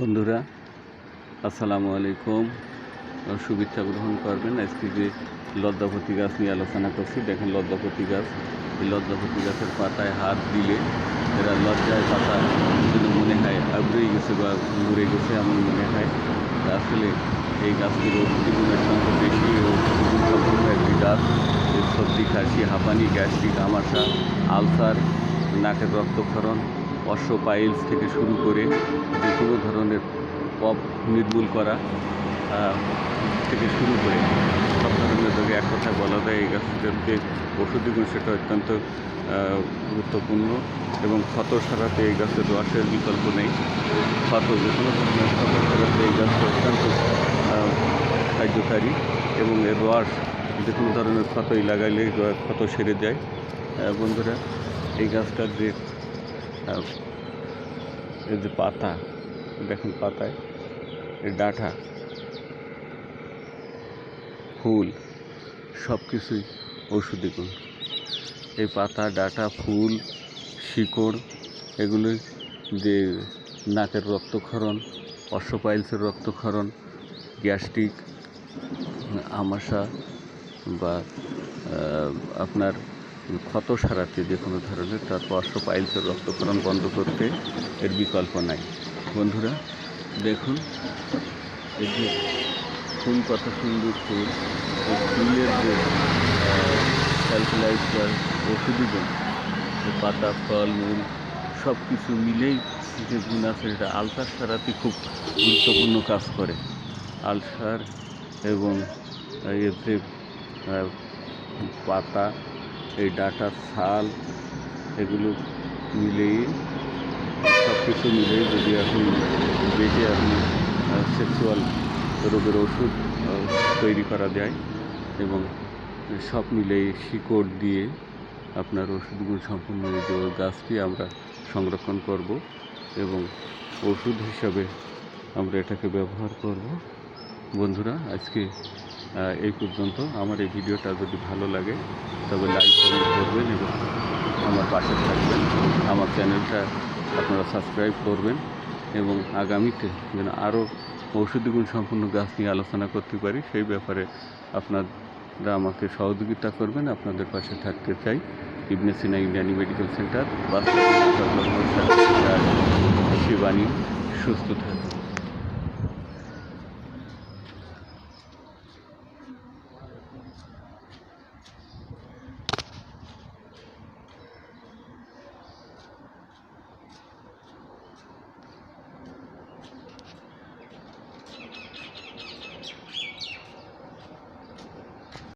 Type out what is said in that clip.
বন্ধুরা, আসসালামু আলাইকুম। শুভেচ্ছা গ্রহণ করবেন। আজকে যে লদ্দাপতি গাছ নিয়ে আলোচনা করছি, দেখেন লদ্দাপতি গাছ। এই লদ্দাপতি গাছের পাতায় হাত দিলে এরা লজ্জায় পাতা যেন মনে হয় আগ্রহী গেছে বা মরে গেছে এমন মনে হয়। আসলে এই গাছগুলো জীবনের সংখ্যা বেশি ও সম্পূর্ণ একটি গাছ। সর্দি কাশি হাঁপানি, গ্যাস্ট্রিক, আমাশা, আলসার, নাকের রক্তক্ষরণ অশ্ব পাইলস থেকে শুরু করে যে কোনো ধরনের পপ নির্মূল করা থেকে শুরু করে সব ধরনের রোগে এক কথায় বলা যায়, এই গাছের যে ওষুধি গুণ সেটা অত্যন্ত গুরুত্বপূর্ণ এবং ক্ষত সারাতে এই গাছের রসের বিকল্প নেই। ক্ষত যে কোনো ধরনের ক্ষত সারাতে এই গাছ অত্যন্ত কার্যকারী এবং এর রস যে কোনো ধরনের ক্ষতই লাগাইলে, ক্ষত সেরে যায়। বন্ধুরা, এই গাছটার যে এর যে পাতা, দেখেন পাতায় এর ডাঁটা, ফুল সব কিছুই ঔষধি গুণ। এই পাতা, ডাঁটা, ফুল, শিকড় এগুলো যে নাকের রক্তক্ষরণ, অশ্বপাইলসের রক্তক্ষরণ, গ্যাস্ট্রিক আমাশা বা আপনার ক্ষত সারাতে যে কোনো ধরনের তারপর অশ্বপাইলসের রক্তক্ষরণ বন্ধ করতে এর বিকল্প নাই। বন্ধুরা, দেখুন, এই যে ফুল কত সুন্দর ফুল এই ফুলের যে ক্যালকুলাইজ বা ওষুধি গুণ এই পাতা, ফল, মূল সব কিছু মিলেই যে গুণ আছে, সেটা আলসার সারাতে খুব গুরুত্বপূর্ণ কাজ করে। আলসার এবং এর যে পাতা এই ডাটার ছাল এগুলো মিলেই সব কিছু মিলেই যদি আপনি বেশি আপনি সেক্সুয়াল রোগের ওষুধ তৈরি করা যায় এবং সব মিলেই শিকড় দিয়ে আপনার ওষুধগুলো সম্পূর্ণ যে গাছটি আমরা সংরক্ষণ করব এবং ওষুধ হিসাবে আমরা এটাকে ব্যবহার করব। বন্ধুরা, আজকে এই পর্যন্ত আমার এই ভিডিওটা যদি ভালো লাগে তবে লাইক কমেন্ট করবেন এবং আমার পাশে থাকবেন আমার চ্যানেলটা আপনারা সাবস্ক্রাইব করবেন এবং আগামীতে যেন আরও ঔষধি গুণ সম্পূর্ণ গাছ নিয়ে আলোচনা করতে পারি সেই ব্যাপারে আপনারা আমাকে সহযোগিতা করবেন আপনাদের পাশে থাকতে চাই ইবনে সিনা ইন্ডিয়ানি মেডিকেল সেন্টার শিবানী সুস্থ থাকুন